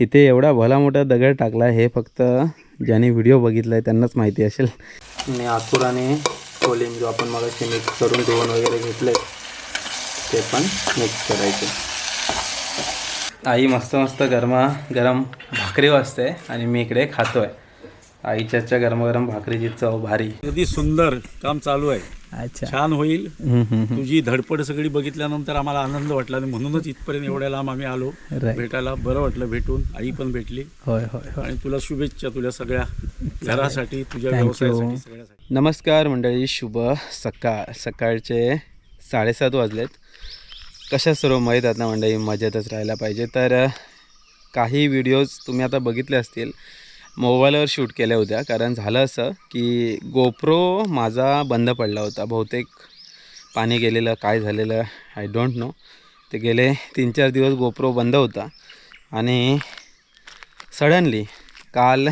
इथे एवढा भला मोठा दगड टाकला हे फक्त ज्यांनी व्हिडिओ बघितला आहे त्यांनाच माहिती असेल. आणि आकुराने आणि कोलिम जो आपण मला मिक्स करून धुवून वगैरे घेतले ते पण मिक्स करायचे. आई मस्त मस्त गरमा गरम भाकरी वाजते आणि मी इकडे खातो आहे आईच्याच्या गरमागरम भाकरीची चव भारी. अगदी सुंदर काम चालू आहे. अच्छा. छान होईल. तुझी धडपड सगळी बघितल्यानंतर आम्हाला आनंद वाटला आणि म्हणूनच इथपर्यंत एवढ्या लांब आम्ही आलो. भेटायला बरं वाटलं भेटून. आई पण भेटली. होय होय आणि तुला शुभेच्छा तुझ्या सगळ्या घरासाठी तुझ्या. व्यवसायासाठी सगळ्यासाठी. नमस्कार मंडळी शुभ सकाळ. सकाळचे साडेसात वाजलेत. कशा सर्व माहीत आहेत ना मंडळी? मजेतच राहायला पाहिजे. तर काही व्हिडिओज तुम्ही आता बघितले असतील. मोबाईलवर शूट केल्या होत्या. कारण झालं असं की गोप्रो माझा बंद पडला होता. बहुतेक पाणी गेलेलं काय झालेलं आय डोंट नो ते गेले तीन चार दिवस गोप्रो बंद होता. आणि सडनली काल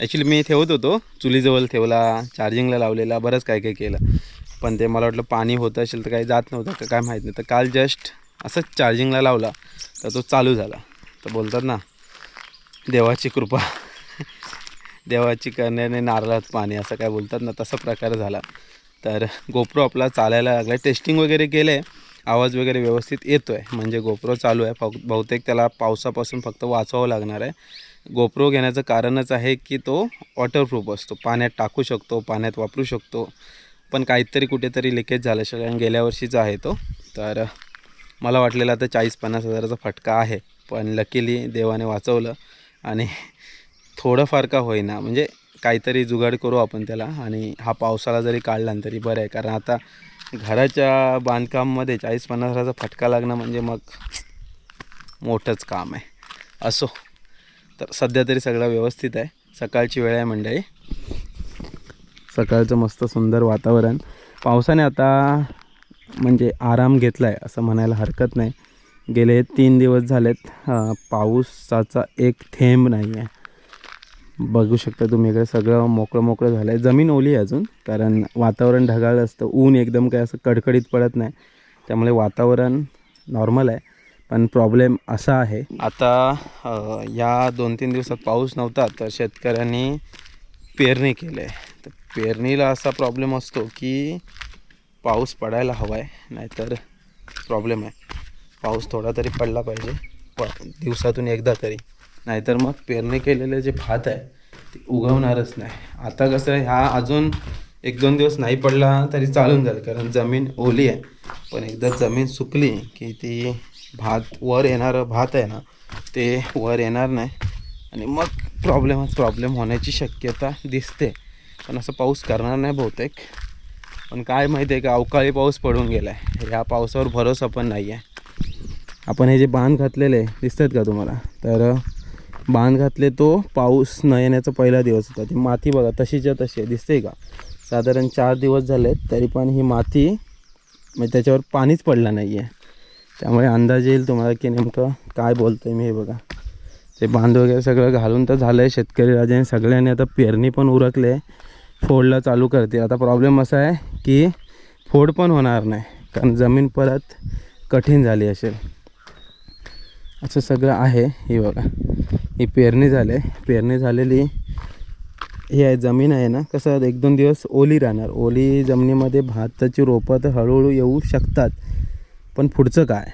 ॲक्च्युली मी ठेवत होतो. चुलीजवळ ठेवला चार्जिंगला लावलेला बरंच काय काय केलं. पण ते मला वाटलं पाणी होतं असेल तर काही जात नव्हतं का काय माहीत नाही. तर काल जस्ट असंच चार्जिंगला लावला तर तो चालू झाला. तर बोलतात ना देवाची कृपा. देवाची करण्याने नारळात पाणी असं काय बोलतात ना तसा प्रकार झाला. तर गोप्रो आपला चालायला लागला टेस्टिंग वगैरे केलं आहे आवाज वगैरे व्यवस्थित येतो आहे म्हणजे गोप्रो चालू आहे. फक्त बहुतेक त्याला पावसापासून फक्त वाचवावं लागणार आहे. गोप्रो घेण्याचं कारणच आहे की तो वॉटरप्रूफ असतो. पाण्यात टाकू शकतो पाण्यात वापरू शकतो. पण काहीतरी कुठेतरी लिकेज झालं असेल. कारण गेल्या वर्षीचा आहे तो. तर मला वाटलेलं आता चाळीस पन्नास हजाराचा फटका आहे. पण लकीली देवाने वाचवलं. आणि थोडंफार का होईना. म्हणजे काहीतरी जुगाड करू आपण त्याला. आणि हा पावसाला जरी काढला तरी बरं आहे. कारण आता घराच्या बांधकाममध्ये चाळीस पन्नास हजाराचा फटका लागणं म्हणजे मग मोठंच काम आहे. असो. तर सध्या तरी सगळं व्यवस्थित आहे. सकाळची वेळ आहे मंडळी. सकाळचं मस्त सुंदर वातावरण. पावसाने आता म्हणजे आराम घेतला आहे असं म्हणायला हरकत नाही. गेले तीन दिवस झालेत. पाऊसाचा एक थेंब नाही आहे बघू शकता तुम्ही इकडे सगळं मोकळं मोकळं झालं आहे जमीन ओली आहे अजून कारण वातावरण ढगाळ असतं ऊन एकदम काय असं कडकडीत पडत नाही. त्यामुळे वातावरण नॉर्मल आहे पण प्रॉब्लेम असा आहे. आता या दोन तीन दिवसात पाऊस नव्हता तर शेतकऱ्यांनी पेरणी केलं आहे. तर पेरणीला असा प्रॉब्लेम असतो की पाऊस पडायला हवा आहे नाहीतर प्रॉब्लेम आहे. पाऊस थोडा तरी पडला पाहिजे प दिवसातून एकदा तरी. नाहीतर मग पेरणी केलेले जे भात आहे ते उगवणारच नाही. आता कसं आहे ह्या अजून एक दोन दिवस नाही पडला तरी चालून जाईल कारण जमीन ओली आहे. पण एकदा जमीन सुकली की ती भात वर येणारं भात आहे ना ते वर येणार नाही. आणि मग प्रॉब्लेमच प्रॉब्लेम होण्याची शक्यता दिसते. पण असं पाऊस करणार नाही बहुतेक. पण काय माहिती आहे का अवकाळी पाऊस पडून गेला आहे ह्या पावसावर भरोसा पण नाही आहे आपण हे जे बांध घातलेले दिसतात का तुम्हाला? तर बांध घातले तो पाऊस न येण्याचा पहिला दिवस होता. ती माती बघा तशीच्या तशी आहे. दिसते का? साधारण चार दिवस झाले तरी पण ही माती म्हणजे त्याच्यावर पाणीच पडलं नाही आहे त्यामुळे अंदाज येईल तुम्हाला की नेमकं काय बोलतो आहे मी हे बघा. ते बांध वगैरे सगळं घालून तर झालं आहे शेतकरी राजाने सगळ्यांनी आता पेरणी पण उरकले. फोडला चालू करते आता प्रॉब्लेम असा आहे की फोड पण होणार नाही कारण जमीन परत कठीण झाली असेल. असं सगळं आहे ही बघा. ही पेरणी झाली आहे. पेरणी झालेली ही आहे जमीन आहे ना. कसं एक दोन दिवस ओली राहणार. ओली जमिनीमध्ये भाताची रोपं तर हळूहळू येऊ शकतात. पण पुढचं काय?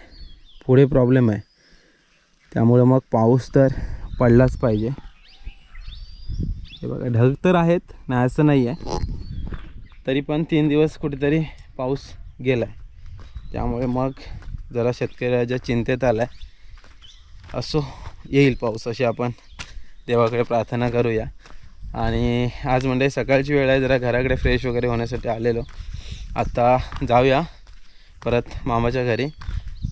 पुढे प्रॉब्लेम आहे. त्यामुळं मग पाऊस तर पडलाच पाहिजे. हे बघा ढग तर आहेत नाही असं नाही आहे. तरी पण तीन दिवस कुठेतरी पाऊस गेला आहे त्यामुळे मग जरा शेतकऱ्याच्या चिंतेत आला आहे असो. येईल पाऊस अशी आपण देवाकडे प्रार्थना करूया. आणि आज म्हणजे सकाळची वेळ आहे जरा घराकडे फ्रेश वगैरे होण्यासाठी आलेलो. आत्ता जाऊया परत मामाच्या घरी.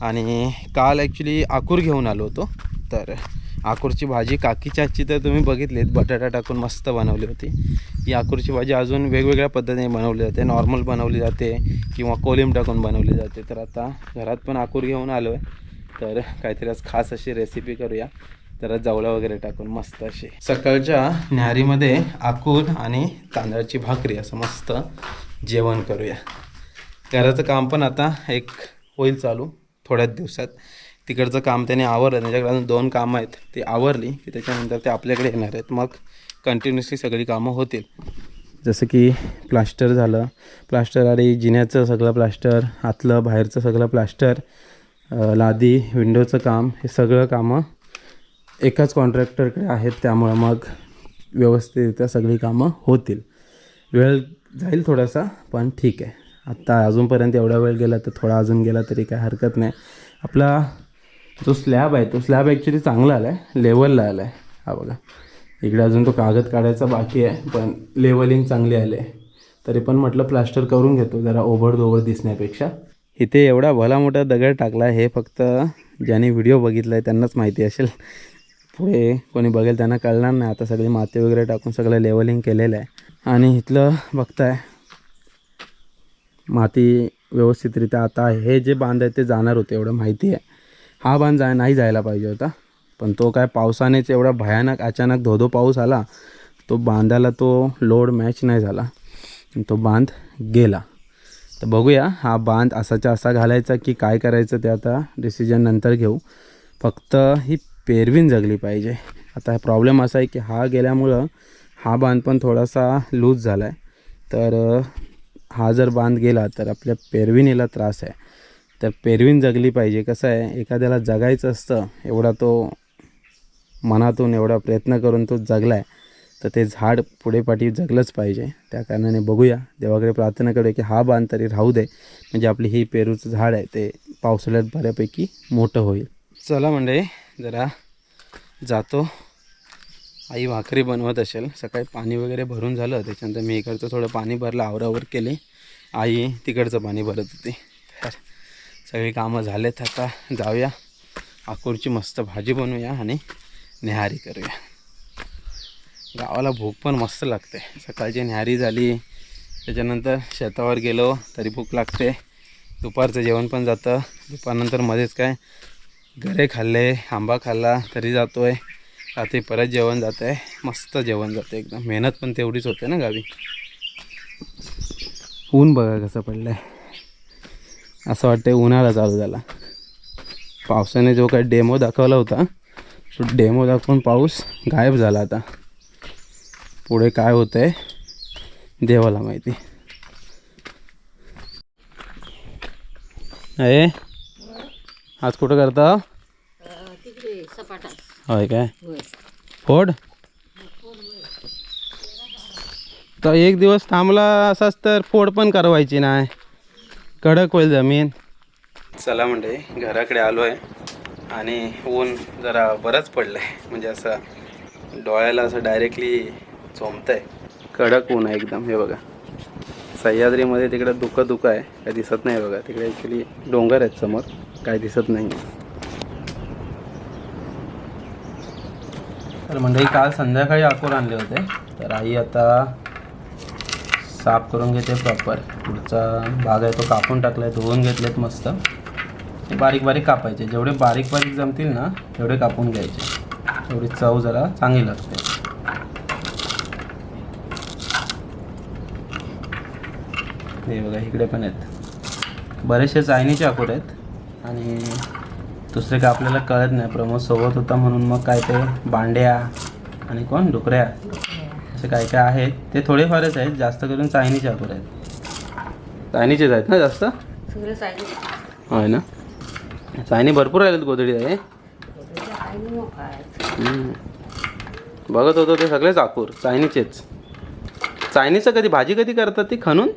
आणि काल ॲक्च्युली आकूर घेऊन आलो होतो. तर आकूरची भाजी काकीच्याची तर तुम्ही बघितलीत बटाटा टाकून मस्त बनवली होती. ही आकूरची भाजी अजून वेगवेगळ्या पद्धतीने बनवली जाते नॉर्मल बनवली जाते किंवा कोलिम टाकून बनवली जाते. तर आता घरात पण आकूर घेऊन आलो आहे तर काहीतरी आज खास अशी रेसिपी करूया. जरा जवळा वगैरे टाकून मस्त अशी. सकाळच्या न्याहारीमध्ये आकूर आणि तांदळाची भाकरी असं मस्त जेवण करूया. घराचं काम पण आता एक होईल चालू थोड्याच दिवसात. तिकडचं काम त्याने आवरलं त्याच्याकडे अजून दोन कामं आहेत. ती आवरली की त्याच्यानंतर ते आपल्याकडे येणार आहेत. मग कंटिन्युअसली सगळी कामं होतील. जसं की प्लास्टर झालं. प्लास्टर आणि जिन्याचं सगळं प्लास्टर आतलं बाहेरचं सगळं प्लास्टर लादी विंडोचं काम हे सगळं कामं एकाच कॉन्ट्रॅक्टरकडे आहेत. त्यामुळं मग व्यवस्थितरित्या सगळी कामं होतील. वेळ जाईल थोडासा पण ठीक आहे. आत्ता अजूनपर्यंत एवढा वेळ गेला तर थोडा अजून गेला तरी काय हरकत नाही. आपला जो स्लॅब आहे तो स्लॅब ॲक्च्युली चांगला आला आहे लेवलला आला आहे हा बघा. इकडे अजून तो कागद काढायचा बाकी आहे पण लेवलिंग चांगली आली आहे. तरी पण म्हटलं प्लास्टर करून घेतो जरा ओबडधोबड दिसण्यापेक्षा. इथे एवढा भला मोठा दगड टाकला हे फक्त ज्यांनी व्हिडिओ बघितला आहे त्यांनाच माहिती असेल. पुढे कोणी बघेल त्यांना कळणार नाही. आता सगळी माती वगैरे टाकून सगळं लेवलिंग केलेलं आहे. आणि इथलं बघताय माती व्यवस्थितरित्या आता हे जे बांध आहे ते जाणार होते एवढं माहिती आहे. हा बांध जाय नाही जायला पाहिजे होता. पण तो काय पावसानेच एवढा भयानक अचानक धोधो पाऊस आला तो बांधाला तो लोड मॅच नाही झाला. आणि तो बांध गेला. तर बघूया हा बांध असाच्या असा घालायचा की काय करायचं ते आता डिसिजन नंतर घेऊ. फक्त ही पेरवीन जगली पाहिजे. आता प्रॉब्लेम असा आहे की हा गेल्यामुळं हा बांध पण थोडासा लूज झाला आहे तर हा जर बांध गेला तर आपल्या पेरविनीला त्रास आहे. तर पेरवीन जगली पाहिजे. कसं आहे एखाद्याला जगायचं असतं एवढा तो मनातून एवढा प्रयत्न करून तो जगला आहे तर ते झाड पुढे पाठी जगलंच पाहिजे. त्या कारणाने बघूया. देवाकडे प्रार्थना करूया की हा बांध तरी राहू दे. म्हणजे आपली ही पेरूचं झाड आहे ते पावसाळ्यात बऱ्यापैकी मोठं होईल. चला म्हणजे जरा जातो. आई भाकरी बनवत असेल. सकाळी पाणी वगैरे भरून झालं. त्याच्यानंतर मी इकडचं थोडं पाणी भरलं आवरावर केले. आई तिकडचं पाणी भरत होती. तर सगळी कामं झालेत आता. जाऊया. आकूरची मस्त भाजी बनवूया आणि निहारी करूया. गावाला भूक पण मस्त लागते. सकाळची न्याहारी झाली. त्याच्यानंतर शेतावर गेलो तरी भूक लागते. दुपारचं जेवण पण जातं. दुपारनंतर मध्येच काय गरे खाल्ले आंबा खाल्ला तरी जातो आहे रात्री परत जेवण जातं आहे मस्त जेवण जातं एकदम. मेहनत पण तेवढीच होते ना गावी. ऊन बघा कसं पडलं आहे असं वाटतं उन्हाळा चालू झाला. पावसाने जो काही डेमो दाखवला होता तो डेमो दाखवून पाऊस गायब झाला आता. पुढे काय होतं आहे देवाला माहिती. अरे आज कुठं करता? तिकडे सपाटा. होय काय? फोड? तर एक दिवस थांबला असाच तर फोड पण करवायची नाही. कडक होईल जमीन. चला म्हणजे घराकडे आलो आहे. आणि ऊन जरा बरंच पडलं आहे म्हणजे असं डोळ्याला असं डायरेक्टली चोमतं आहे कडक ऊन आहे एकदम हे बघा. सह्याद्रीमध्ये तिकडे दुःख दुःख आहे काय दिसत नाही बघा. तिकडे ॲक्च्युली डोंगर आहेत समोर काय दिसत नाही. तर मंडळी काल संध्याकाळी आकोर आणले होते. तर आई आता साफ करून घेते प्रॉपर पुढचा भाग आहे तो कापून टाकला आहे धुवून घेतलेत मस्त. ते बारीक बारीक कापायचे. जेवढे बारीक बारीक जमतील ना तेवढे कापून घ्यायचे. तेवढी चव जरा चांगली लागते. हे बघा इकडे पण आहेत. बरेचसे चायनीचे आकोर आहेत. आणि दुसरे काय आपल्याला कळत नाही. प्रमोद सोबत होता म्हणून मग काय ते बांड्या आणि कोण? डुकऱ्या असे काय काय आहेत ते थोडेफारच आहेत. जास्त करून चायनीचे आकोर आहेत. चायनीचेच आहेत ना जास्त? होय ना? चायनी भरपूर राहिलेत गोधडी आहे आहेत. बघत होतो ते सगळेच आकूर चायनीचेच. चायनीचं कधी भाजी कधी करतात ती खणून?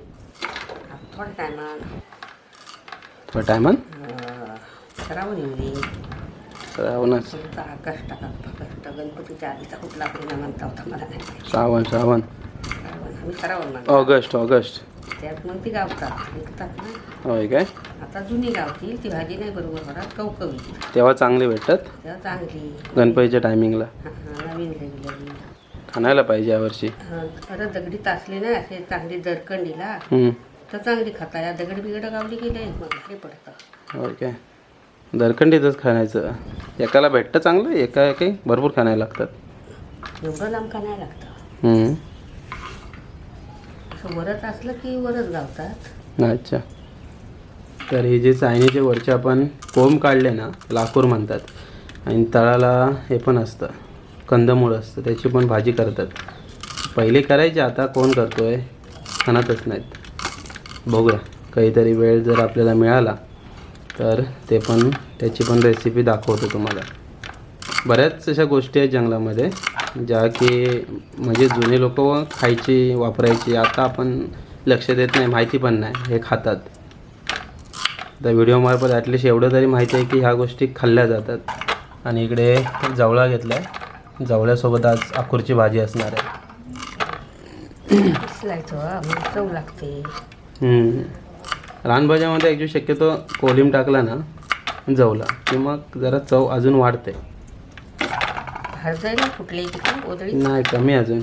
थोड्या टायमान थोड्या टायमान श्रावण येऊ श्रावणच तुमचा आकाश टाका फक्त गणपतीच्या आधीचा कुठला महिना म्हणता होता मला नाही. श्रावण श्रावण. आम्ही श्रावण म्हणतो ऑगस्ट ऑगस्ट. त्यात मग ती गावतात विकतात ना. होय काय? आता जुनी गावतील ती भाजी नाही बरोबर होणार कवकवी तेव्हा चांगले भेटतात? तेव्हा चांगली. गणपतीच्या टायमिंगला हा, हा, नवीन रेग्युलरी खाणायला पाहिजे यावर्षी. खरं दगडी तासली ना असे चांगली दरकंडीला. हम्म. तर चांगली खाता. या दगड बिगड गावली की नाही मग हे पडतं. होय काय? दरखंडीतच खाण्याचं. एकाला भेटतं चांगलं एका काही भरपूर खाण्याला लागतात. एवढं लांब का नाही लागतं? हम्म. असं वरच असलं की वरच गावतात. अच्छा. तर हे जे चायनीचे वरचे आपण कोंब काढले ना लाकूर म्हणतात. आणि तळाला हे पण असतं कंदमूळ असतं त्याची पण भाजी करतात. पहिले करायचे आता कोण करतोय? खाणातच नाहीत. बघूया. काहीतरी वेळ जर आपल्याला मिळाला तर ते पण त्याची पण रेसिपी दाखवतो तुम्हाला. बऱ्याच अशा गोष्टी आहेत जंगलामध्ये ज्या की म्हणजे जुने लोक खायची वापरायची. आता आपण लक्ष देत नाही माहिती पण नाही हे खातात. तर व्हिडिओमार्फत ॲटलिस्ट एवढं तरी माहिती आहे की ह्या गोष्टी खाल्ल्या जातात. आणि इकडे जवळा घेतला आहे जवळ्यासोबत आज आकुरची भाजी असणार आहे. लागते. रानभाज्यामध्ये ॲक्च्युली शक्यतो कोलिम टाकला ना जवला. की मग जरा चव अजून वाढते. नाही कमी अजून.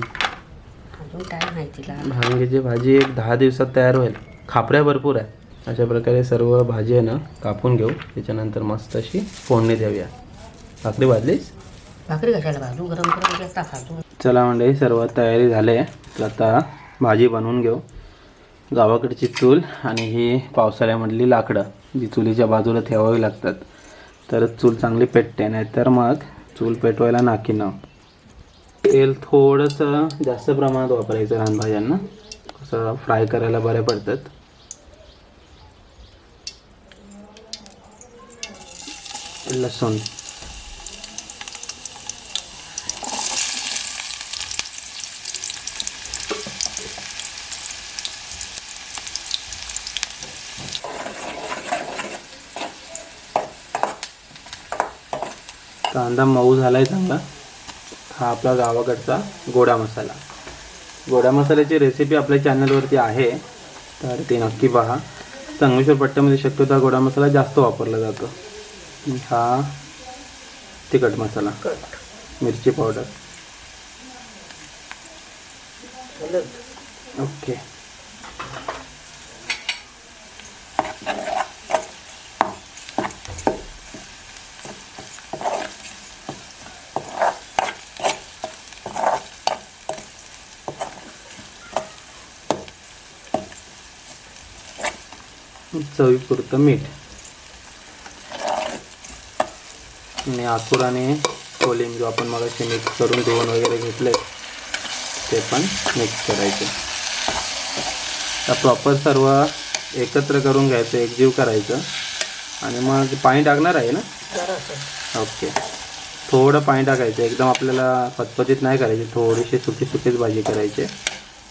भांग्याची भाजी एक दहा दिवसात तयार होईल. खापऱ्या भरपूर आहे अशा प्रकारे सर्व भाजी आहे ना कापून घेऊ. त्याच्यानंतर मस्त अशी फोडणी देऊया. भाकरी भाजलीस? भाकरी कशाला भाजू? गरम गरम घेता भाजू चला मंडळी सर्व तयारी झाली आहे. तर आता भाजी बनवून घेऊ. गावाकडची चूल आणि ही पावसाळ्यामधली लाकडं जी चुलीच्या बाजूला ठेवावी लागतात. तर चूल चांगली पेटते नाहीतर मग चूल पेटवायला नाकी न तेल थोडंसं जास्त प्रमाणात वापरायचं रानभाज्यांना कसं फ्राय करायला बऱ्या पडतात. लसूण. कांदा मऊ झाला आहे चांगला. हा आपला गावाकडचा गोडा मसाला. गोडा मसाल्याची रेसिपी आपल्या चॅनलवरती आहे. तर ती नक्की पहा. संगमेश्वर पट्ट्यामध्ये शक्यतो गोडा मसाला जास्त वापरला जातो. हा तिखट मसाला. मिरची पावडर ओके चवीपुरतं मीठ. आणि आकुर आणि कोलिंब जो आपण मग मिक्स करून धुवून वगैरे घेतले ते पण मिक्स करायचे. तर प्रॉपर सर्व एकत्र करून घ्यायचं एकजीव करायचं. आणि मग पाणी टाकणार आहे ना? ओके. थोडं पाणी टाकायचं. एकदम आपल्याला पचपचीत नाही करायचे थोडीशी सुकी सुकीच भाजी करायची.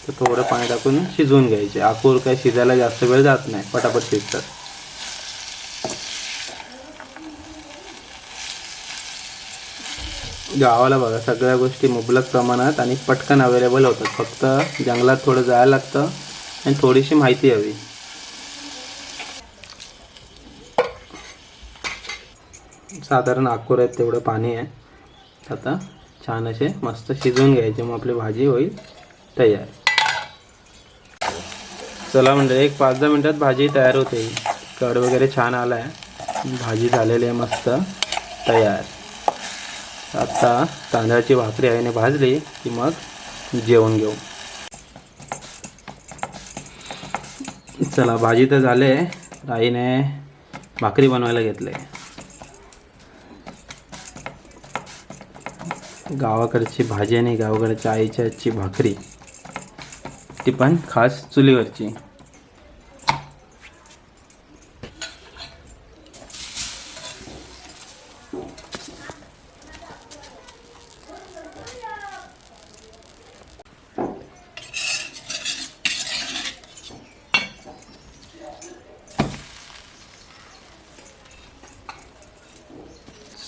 तर थोडं पाणी टाकून शिजवून घ्यायचे. आकूर काय शिजायला जास्त वेळ जात नाही पटापट शिजतात. गावाला बघा सगळ्या गोष्टी मुबलक प्रमाणात आणि पटकन अवेलेबल होतात. फक्त जंगलात थोडं जायला लागतं आणि थोडीशी माहिती हवी. साधारण अकोर आहेत तेवढं पाणी आहे. आता छान असे मस्त शिजवून घ्यायचे. मग आपली भाजी होईल तयार. चला म्हणजे एक पाच दहा मिनटात भाजी तयार होते. कड वगैरे छान आला आहे भाजी झालेली आहे मस्त. तयार. आता तांदळाची भाकरी आईने भाजली की मग जेवण घेऊ. चला भाजी तर झाले. आईने भाकरी बनवायला घेतले. गावाकडची भाजी आणि गावाकडच्या आईच्या आजची भाकरी. ती पण खास चुलीवरची.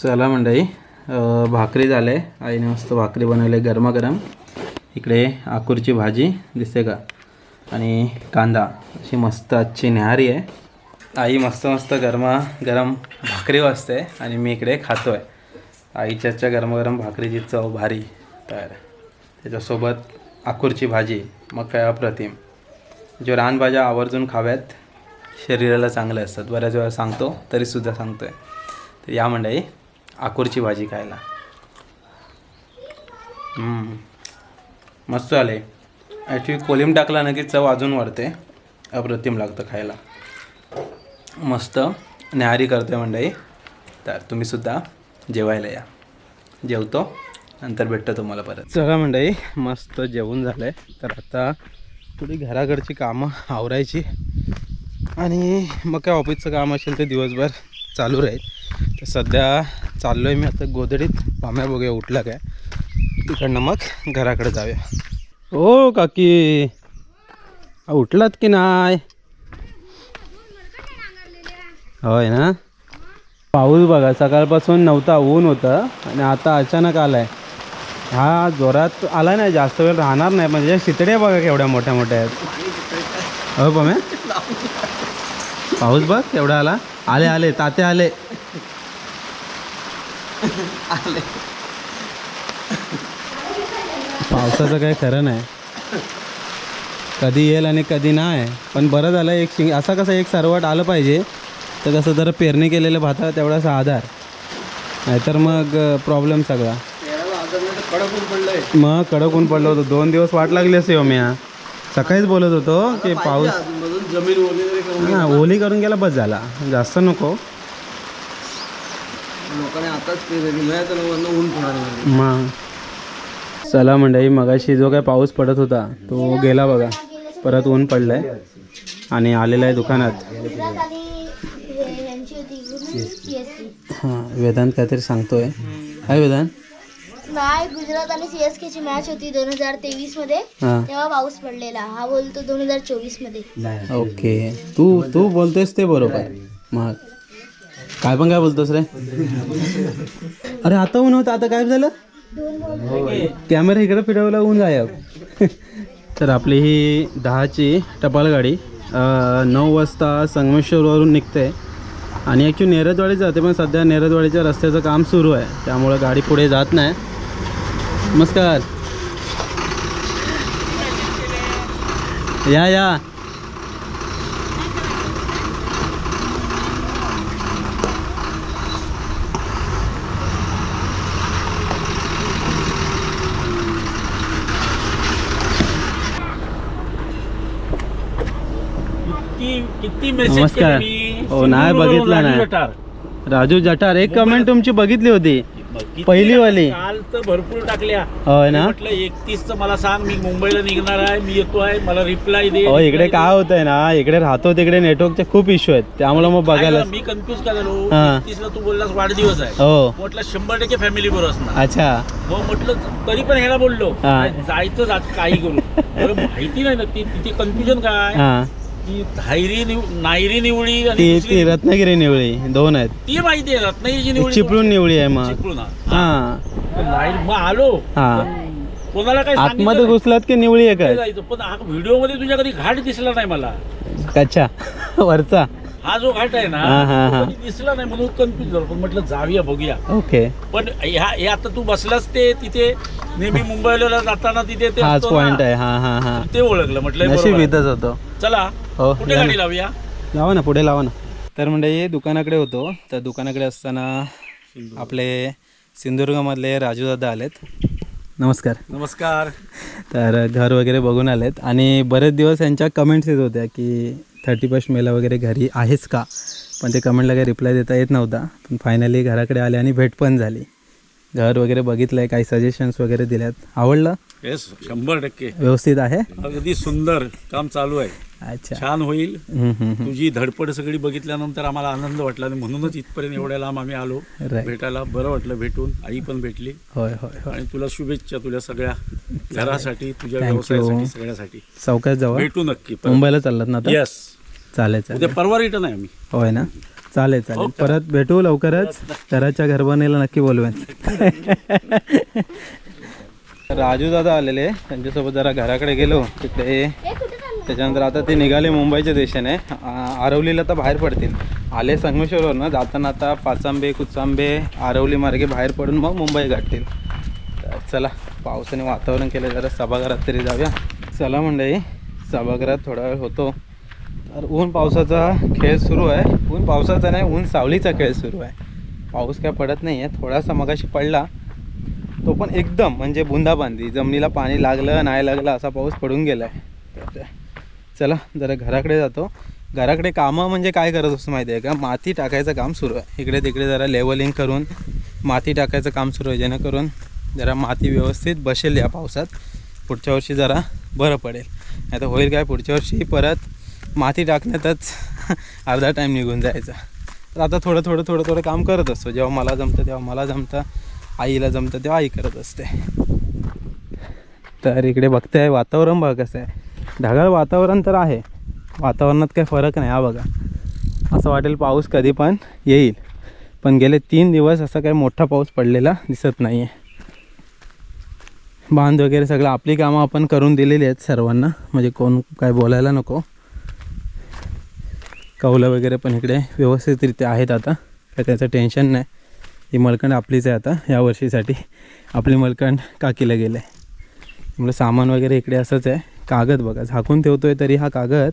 चला मंडळी भाकरी झाले. आईने मस्त भाकरी बनवली गरमागरम. इकडे आकूरची भाजी दिसते का? आणि कांदा. अशी मस्त आजची न्याहारी आहे. आई मस्त मस्त गरमा गरम भाकरी वाजते आणि मी इकडे खातो आहे आईच्याच्या गरमागरम भाकरीची चव भारी. तर त्याच्यासोबत आकूरची भाजी मग काय अप्रतिम. जो रानभाज्या आवर्जून खाव्यात शरीराला चांगल्या असतात. बऱ्याच वेळा सांगतो तरीसुद्धा सांगतो आहे तर या मंडळी आकूरची भाजी खायला. हम्म. मस्त आले ॲक्च्युली कोलिम टाकला ना की चव अजून वाढते. अप्रतिम लागतं खायला. मस्त. न्याहारी करते मंडळी. तर तुम्हीसुद्धा जेवायला या. जेवतो. नंतर भेटतो तुम्हाला परत. चला मंडळी मस्त जेवून झालं आहे तर आता थोडी घराकडची कामं आवरायची. आणि मग काय ऑफिसचं काम असेल ते दिवसभर चालू राहील. तर सध्या चाललो आहे मी आता गोदडीत पाम्या बघूया उठला काय. तिकडनं मग घराकडे जाऊया. ओ काकी. आ, उठलात की नाही? होय ना? पाऊस बघा सकाळपासून नव्हता ऊन होतं. आणि आता अचानक आलाय. हा जोरात आला नाही जास्त वेळ राहणार नाही म्हणजे शितड्या बघा केवढ्या मोठ्या मोठ्या आहेत. हो पम्या? पाऊस बघ केवढा आला. आले आले ताते आले. पावसाचं काही खरं नाही. कधी येईल आणि कधी नाही. पण बरं झालं एक शिंग असा कसं एक सरवट आलं पाहिजे. तर कसं जरा पेरणी केलेलं भाताला तेवढासा आधार. नाहीतर मग प्रॉब्लेम सगळा. मग कडक ऊन पडलं होतं. दोन दिवस वाट लागली असे हो मी सकाळीच बोलत होतो की पाऊस हां ओली करून गेला बस झाला. जास्त नको. मग चला मंडळी मगाशी जो काय पाऊस पडत होता तो गेला बघा. परत ऊन पडलंय आणि आलेला आहे दुकानात. हे- हां वेदांत काहीतरी सांगतोय. काय वेदांत. नाही गुजरात आणि सीएसके ची मॅच होती दोन हजार तेवीसमध्ये हां. तेव्हा पाऊस पडलेला. हा बोलतो दोन हजार चोवीसमध्ये ओके. तू तू बोलतोयस ते बरोबर. मग. काय पण काय बोलतोस रे? अरे आता ऊन होतं. आता काय झालं? कॅमेरा इकडे फिरवला ऊन गायब. तर आपली ही दहाची टपाल गाडी नऊ वाजता संगमेश्वरवरून निघते. आणि ॲक्च्युली नेरदवाडी जाते पण सध्या नेरदवाडीच्या रस्त्याचं काम सुरू आहे. त्यामुळं गाडी पुढे जात नाही. नमस्कार. या या. किती किती मेसेज नमस्कार. हो, नाही बघितलं नाही. राजू जठार एक कमेंट तुमची बघितली होती. मग किती पहिली वाली. काल तर भरपूर टाकल्या. होय ना? म्हटलं एकतीस मला सांग मी मुंबईला निघणार आहे मी येतो आहे मला रिप्लाय दे हो इकडे reply काय होतंय ना इकडे राहतो तिकडे नेटवर्कचे खूप इश्यू आहेत. त्यामुळे मग. बघायला ऐका ना, मी कन्फ्युज का झालो हा. एकतीसला तू बोललास वाढदिवस आहे. हो. म्हटलं शंभर टक्के फॅमिली बरोबर असणार. अच्छा. मग म्हटलं तरी पण ह्याला बोललो. हा. जायचं जात काही करू. बरं माहिती नाही ना ती तिथे कन्फ्युजन काय? हा. की धायरी निव नायरी निवळी आणि ती दुसरी- ती रत्नागिरी निवळी. दोन आहेत. ती माहिती आहे रत्नागिरीची निवळी चिपळूण निवळी आहे मग. चिपळूण हा. हा. नाईट मग आलो. हा. कोणाला काय आतमध्ये घुसलात की निवळी आहे? जायचं. पण व्हिडिओमध्ये तुझ्या कधी घाट दिसला नाही मला. अच्छा वरचा. हा जो घाट आहे ना हा, हा, तो हा. कधी दिसला नाही म्हणून कन्फ्युज झालो. पण म्हटलं जाऊया बघूया. ओके. पण ह्या हे आता तू बसलास ते तिथे नेहमी मुंबईला जाताना तिथे ते हाच असतो ना, पॉइंट आहे. हा हा हा. ते ओळखलं म्हटलं हे नशीब बरोबर. आहे. इथंच होतो. चला हो कुठे या गाडी. लावूया? लावा ना पुढे लावा ना. तर म्हणजे दुकानाकडे होतो. तर दुकानाकडे असताना आपले सिंधुदुर्गमधले राजूदादा आलेत. नमस्कार. नमस्कार. तर घर वगैरे बघून आलेत. आणि बरेच दिवस यांच्या कमेंट्स येत होत्या की थर्टी फर्स्ट मेला वगैरे घरी आहेच का? पण ते कमेंटला काही रिप्लाय देता येत नव्हता. पण फायनली घराकडे आले आणि भेट पण झाली. घर वगैरे बघितलं आहे काही सजेशन्स वगैरे दिल्यात. आवडलं? येस शंभर टक्के. व्यवस्थित आहे? अगदी सुंदर काम चालू आहे. अच्छा. छान होईल. हम्म, हम्म, हम्म. तुझी धडपड सगळी बघितल्यानंतर आम्हाला आनंद वाटला आणि म्हणूनच इथपर्यंत एवढ्या लांब आम्ही आलो. भेटायला बरं वाटलं भेटून. आई पण भेटली. होय होय होय. आणि तुला शुभेच्छा तुझ्या सगळ्या घरासाठी तुझ्या. व्यवसायासाठी सगळ्यासाठी. चौकात जावा भेटू नक्की. मुंबईला चाललात ना येस चालेल उद्या चालेल परवा रिटर्न आहे आम्ही. होय ना? चालेल चालेल. परत भेटू लवकरच. घराच्या घरबनेला नक्की बोलवेन. राजू दादा आलेले. त्यांच्यासोबत जरा घराकडे गेलो. तिकडे हे कुठे चाललं? त्याच्यानंतर आता ते निघाले मुंबईच्या दिशेने. आ- आरवलीला तर बाहेर पडतील. आले संगमेश्वरवर ना जाताना आता पाचांबे कुचांबे आरवली मार्गे बाहेर पडून मग मुंबई गाठतील. तर चला पावसाने वातावरण केलं जरा. सभागृहात तरी जाऊया. चला मंडळी सभागृहात थोडा वेळ होतो. तर ऊन पावसाचा खेळ सुरू आहे. ऊन पावसाचा नाही ऊन सावलीचा खेळ सुरू आहे. पाऊस काय पडत नाही आहे थोडासा मगाशी पडला. तो पण एकदम म्हणजे बुंदाबांदी. जमिनीला पाणी लागलं नाही लागलं असा पाऊस पडून गेला आहे चला जरा घराकडे जातो. घराकडे कामं म्हणजे काय करत असतो माहिती आहे का? माती टाकायचं काम सुरू आहे. इकडे तिकडे जरा लेवलिंग करून माती टाकायचं काम सुरू आहे. जेणेकरून जरा माती व्यवस्थित बसेल या पावसात. पुढच्या वर्षी जरा बरं पडेल. नाही तर होईल काय? पुढच्या वर्षी परत माती टाकण्यातच अर्धा टाईम निघून जायचा. तर आता थोडं थोडं थोडं थोडं काम करत असतो. जेव्हा मला जमतं तेव्हा मला जमतं. आईला जमतं तेव्हा आई करत असते. तर इकडे बघताय वातावरण बघा कसं आहे. ढगाळ वातावरण तर आहे. वातावरणात काही फरक नाही हा बघा. असं वाटेल पाऊस कधी पण येईल. पण गेले तीन दिवस असा काही मोठा पाऊस पडलेला दिसत नाही आहे बांध वगैरे सगळं आपली कामं आपण करून दिलेली आहेत सर्वांना. म्हणजे कोण काय बोलायला नको. कौलं वगैरे पण इकडे व्यवस्थितरित्या आहेत आता. काय त्याचं टेन्शन नाही. ही मलकंड आपलीच आहे आता या वर्षीसाठी. आपली मलकंड काकीला गेलं. आहे त्यामुळे सामान वगैरे इकडे असंच आहे. कागद बघा झाकून ठेवतो आहे तरी हा कागद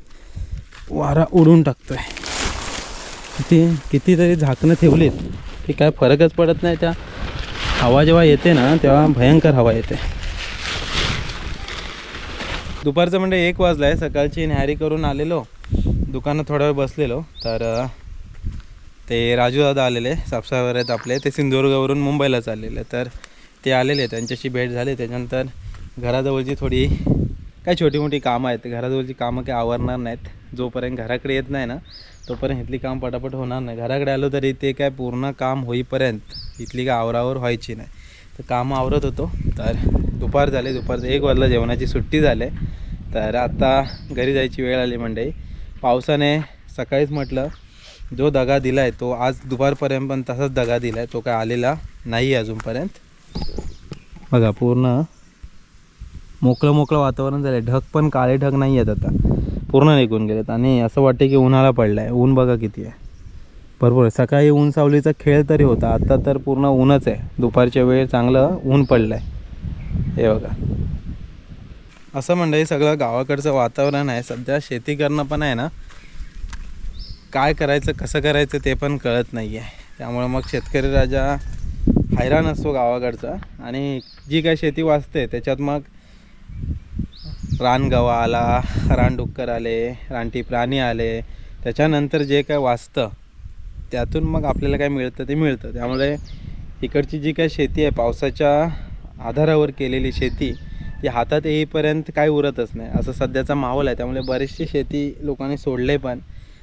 वारा उडून टाकतो आहे किती कितीतरी झाकणं ठेवलीत की काय फरकच पडत नाही त्या. हवा जेव्हा येते ना तेव्हा भयंकर हवा येते. दुपारचं म्हणजे एक वाजला आहे सकाळची न्याहारी करून आलेलो. दुकानात थोडा वेळ बसलेलो तर ते राजू दादा आलेले सापसावर आहेत आपले. ते सिंधुदुर्गावरून मुंबईला चाललेले तर ते आलेले त्यांच्याशी भेट झाली. त्याच्यानंतर घराजवळची थोडी काय छोटी मोठी कामं आहेत. घराजवळची कामं काही आवरणार नाहीत. जोपर्यंत घराकडे येत नाही ना तोपर्यंत इथली काम पटापट होणार नाही. घराकडे आलो तरी ते काय पूर्ण काम होईपर्यंत इथली काय आवरावर व्हायची नाही. तर कामं आवरत होतो. तर दुपार झाले. दुपारचं एक वाजला जेवणाची सुट्टी झाले. तर आता घरी जायची वेळ आली मंडई पावसाने सकाळीच म्हटलं जो दगा दिला आहे तो आज दुपारपर्यंत पण तसाच दगा दिला आहे तो काय आलेला नाही आहे अजूनपर्यंत. बघा पूर्ण मोकळं मोकळं वातावरण झालं आहे ढग पण काळे ढग नाही आहेत आता. पूर्ण निघून गेलेत आणि असं वाटते की उन्हाळा पडला आहे ऊन बघा किती आहे. भरपूर आहे. सकाळी ऊन सावलीचा खेळ तरी होता. आता तर पूर्ण ऊनच आहे. दुपारच्या वेळ चांगलं ऊन पडलं आहे हे बघा. असं म्हणजे सगळं गावाकडचं वातावरण आहे. सध्या शेती करणं पण आहे ना. काय करायचं कसं करायचं ते पण कळत नाही आहे त्यामुळं मग शेतकरी राजा हैराण असतो गावाकडचा. आणि जी काय शेती वाचते त्याच्यात मग रानगवा आला रानडुक्कर आले रानटी प्राणी आले. त्याच्यानंतर जे काय वाचतं त्यातून मग आपल्याला काय मिळतं ते मिळतं. त्यामुळे इकडची जी काय शेती आहे पावसाच्या आधारावर केलेली शेती ती हातात येईपर्यंत काय उरतच नाही. असं सध्याचा माहोल आहे. त्यामुळे बरीचशी शेती लोकांनी सोडले पण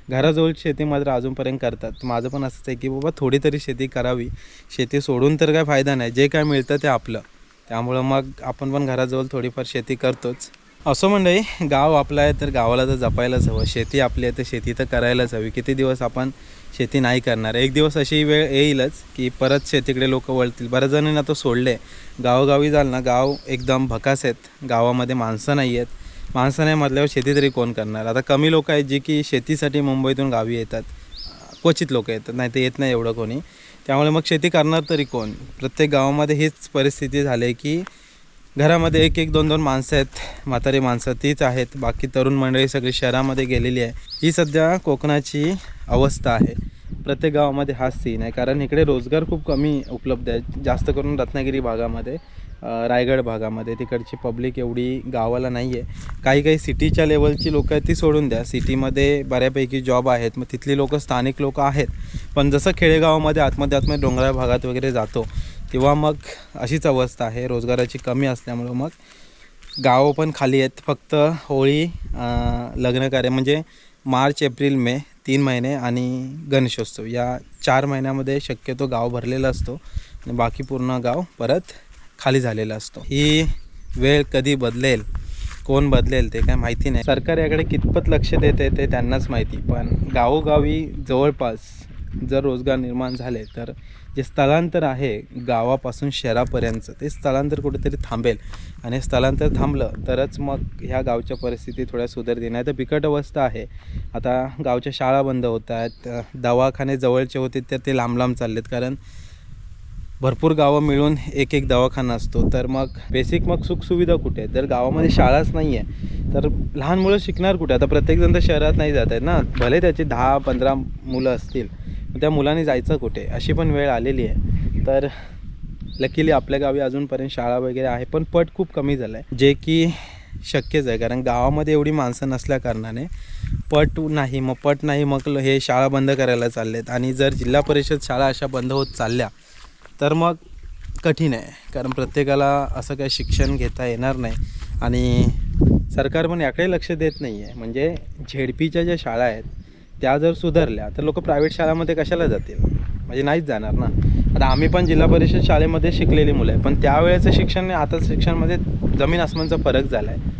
घराजवळ शेती मात्र अजूनपर्यंत करतात. माझं पण असंच आहे की बाबा थोडी तरी शेती करावी. शेती सोडून तर काय फायदा नाही. जे काय मिळतं ते आपलं. त्यामुळं मग आपण पण घराजवळ थोडीफार शेती करतोच. असं मंडळी गाव आपलं आहे तर गावाला तर जपायलाच हवं. शेती आपली आहे तर शेती तर करायलाच हवी. किती दिवस आपण शेती नाही करणार. एक दिवस अशी वेळ येईलच की परत शेतीकडे लोक वळतील. बऱ्याच जणांना तो सोडले. गावोगावी जाल ना गाव एकदम भकास आहेत. गावामध्ये माणसं नाही आहेत. माणसं नाही म्हटल्यावर शेती तरी कोण करणार? आता कमी लोक आहेत जी की शेतीसाठी मुंबईतून गावी येतात. क्वचित लोक येतात नाही तर येत नाही एवढं कोणी. त्यामुळे मग शेती करणार तरी कोण? प्रत्येक गावामध्ये हीच परिस्थिती झाली आहे की घरामध्ये एक एक दोन दोन माणसं आहेत म्हातारी माणसं तीच आहेत. बाकी तरुण मंडळी सगळी शहरामध्ये गेलेली आहे. ही सध्या कोकणाची अवस्था आहे. प्रत्येक गावामध्ये हा सीन आहे. कारण इकडे रोजगार खूप कमी उपलब्ध आहे. जास्त करून रत्नागिरी भागामध्ये रायगड भागामध्ये. तिकडची पब्लिक एवढी गावाला नाही आहे काही काही सिटीच्या लेवलची लोकं आहेत ती सोडून द्या. सिटीमध्ये बऱ्यापैकी जॉब आहेत. मग तिथली लोकं स्थानिक लोकं आहेत. पण जसं खेडेगावामध्ये आतमध्ये आतमध्ये डोंगराळ भागात वगैरे जातो तेव्हा मग अशीच अवस्था आहे. रोजगाराची कमी असल्यामुळं मग गावं पण खाली आहेत. फक्त होळी लग्नकार्य म्हणजे मार्च एप्रिल मे तीन महिने आणि गणेशोत्सव. या चार महिन्यामध्ये शक्यतो गाव भरलेला असतो आणि बाकी पूर्ण गाव परत खाली झालेला असतो. ही वेळ कधी बदलेल कोण बदलेल ते काय माहिती नाही. सरकार याकडे कितपत लक्ष देते ते त्यांनाच माहिती. पण गावोगावी जवळपास जर रोजगार निर्माण झाले तर जे स्थलांतर आहे गावापासून शहरापर्यंतचं ते स्थलांतर कुठेतरी थांबेल. आणि स्थलांतर थांबलं तरच मग ह्या गावच्या परिस्थिती थोड्या सुधारतील. नाही तर बिकट अवस्था आहे. आता गावच्या शाळा बंद होत आहेत. दवाखाने जवळचे होते तर ते लांब लांब चाललेत. कारण भरपूर गावं मिळून एक एक दवाखाना असतो. तर मग बेसिक मग सुखसुविधा कुठे आहे जर गावामध्ये शाळाच नाही आहे तर लहान मुलं शिकणार कुठे? आता प्रत्येकजण तर शहरात नाही जात आहेत ना. भले त्याचे दहा पंधरा मुलं असतील. मग त्या मुलाने जायचं कुठे? अशी पण वेळ आलेली आहे. तर लकीली आपल्या गावी अजूनपर्यंत शाळा वगैरे आहे पण पट खूप कमी झालं आहे जे की शक्यच आहे कारण गावामध्ये एवढी माणसं नसल्या कारणाने पट नाही मग पट नाही मग हे शाळा बंद करायला चाललेत. आणि जर जिल्हा परिषद शाळा अशा बंद होत चालल्या तर मग कठीण आहे. कारण प्रत्येकाला असं काही शिक्षण घेता येणार नाही. आणि सरकार पण याकडे लक्ष देत नाही आहे म्हणजे झेडपीच्या ज्या शाळा आहेत त्या जर सुधारल्या तर लोक प्रायव्हेट शाळामध्ये कशाला जातील? म्हणजे नाहीच जाणार ना. आता आम्ही पण जिल्हा परिषद शाळेमध्ये शिकलेली मुलं आहे पण त्यावेळेचं शिक्षण आणि आता शिक्षणामध्ये जमीन आसमानचा फरक झाला आहे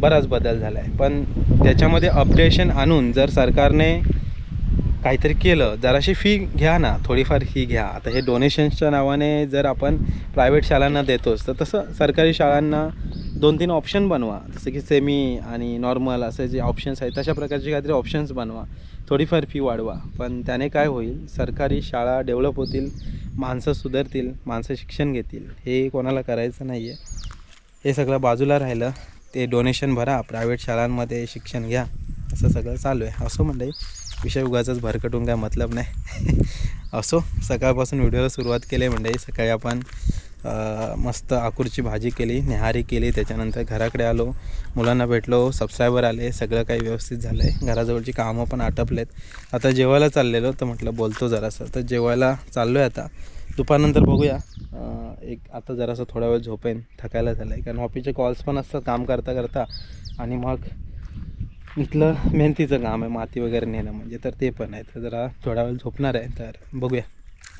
बराच बदल झाला आहे पण त्याच्यामध्ये अपडेशन आणून जर सरकारने काहीतरी केलं जराशी फी घ्या ना. थोडीफार फी घ्या. आता हे डोनेशन्सच्या नावाने जर आपण प्रायव्हेट शाळांना देतोच तर तसं सरकारी शाळांना दोन तीन ऑप्शन बनवा. जसं की सेमी आणि नॉर्मल असे जे ऑप्शन्स आहेत तशा प्रकारचे काहीतरी ऑप्शन्स बनवा. थोडीफार फी वाढवा. पण त्याने काय होईल? सरकारी शाळा डेव्हलप होतील माणसं सुधारतील माणसं शिक्षण घेतील. हे कोणाला करायचं नाही आहे हे सगळं बाजूला राहिलं. ते डोनेशन भरा. प्रायव्हेट शाळांमध्ये शिक्षण घ्या. असं सगळं चालू आहे. असो म्हणजे विषय उगाचाच भरकटून काय मतलब नाही. असो. सकाळपासून व्हिडिओला सुरुवात केली आहे सकाळी आपण मस्त आकूरची भाजी केली निहारी केली त्याच्यानंतर घराकडे आलो. मुलांना भेटलो सबस्क्रायबर आले सगळं काही व्यवस्थित झालं आहे घराजवळची कामं पण आटपलेत. आता जेवायला चाललेलो तर म्हटलं बोलतो जरासं. तर जेवायला चाललो आहे आता. दुपारनंतर बघूया. एक आता जरासं थोडा वेळ झोपेन थकायला झालं आहे कारण ऑफिसचे कॉल्स पण असतात काम करता करता. आणि मग इथलं मेहनतीचं काम आहे माती वगैरे नेणं म्हणजे. तर ते पण आहे. तर जरा थोडा वेळ झोपणार आहे. तर बघूया.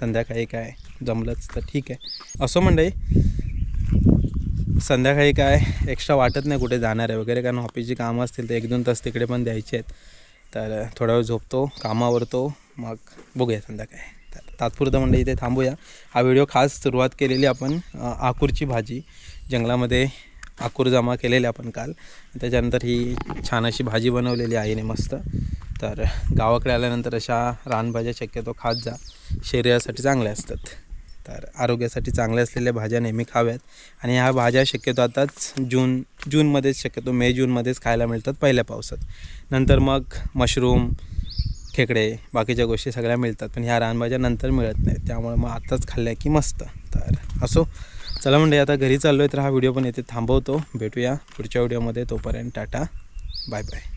संध्याकाळी काय जमलंच तर ठीक आहे. असं मंडळी संध्याकाळी काय एक्स्ट्रा वाटत नाही कुठे जाणार आहे वगैरे कारण ऑफिसची कामं असतील तर एक दोन तास तिकडे पण द्यायचे आहेत. तर थोडा वेळ झोपतो कामावरतो मग बघूया संध्याकाळी. तर तात्पुरतं म्हणजे इथे थांबूया. हा व्हिडिओ खास सुरुवात केलेली आपण आकूरची भाजी. जंगलामध्ये आकूर जमा केलेले आपण काल. त्याच्यानंतर ही छान अशी भाजी बनवलेली आईने मस्त. तर गावाकडे आल्यानंतर अशा रानभाज्या शक्यतो खात जा. शरीरासाठी चांगल्या असतात. तर आरोग्यासाठी चांगल्या असलेल्या भाज्या नेहमी खाव्यात. आणि ह्या भाज्या शक्यतो आताच जून जूनमध्येच शक्यतो मे जूनमध्येच खायला मिळतात पहिल्या पावसात. नंतर मग मशरूम खेकडे बाकीच्या गोष्टी सगळ्या मिळतात. पण ह्या रानभाज्या नंतर मिळत नाहीत. त्यामुळे मग आत्ताच खाल्ल्या की मस्त. तर असो. चला म्हणजे आता घरी चाललो आहे तर हा व्हिडिओ पण येथे थांबवतो. भेटूया पुढच्या व्हिडिओमध्ये. तोपर्यंत टाटा. Bye bye.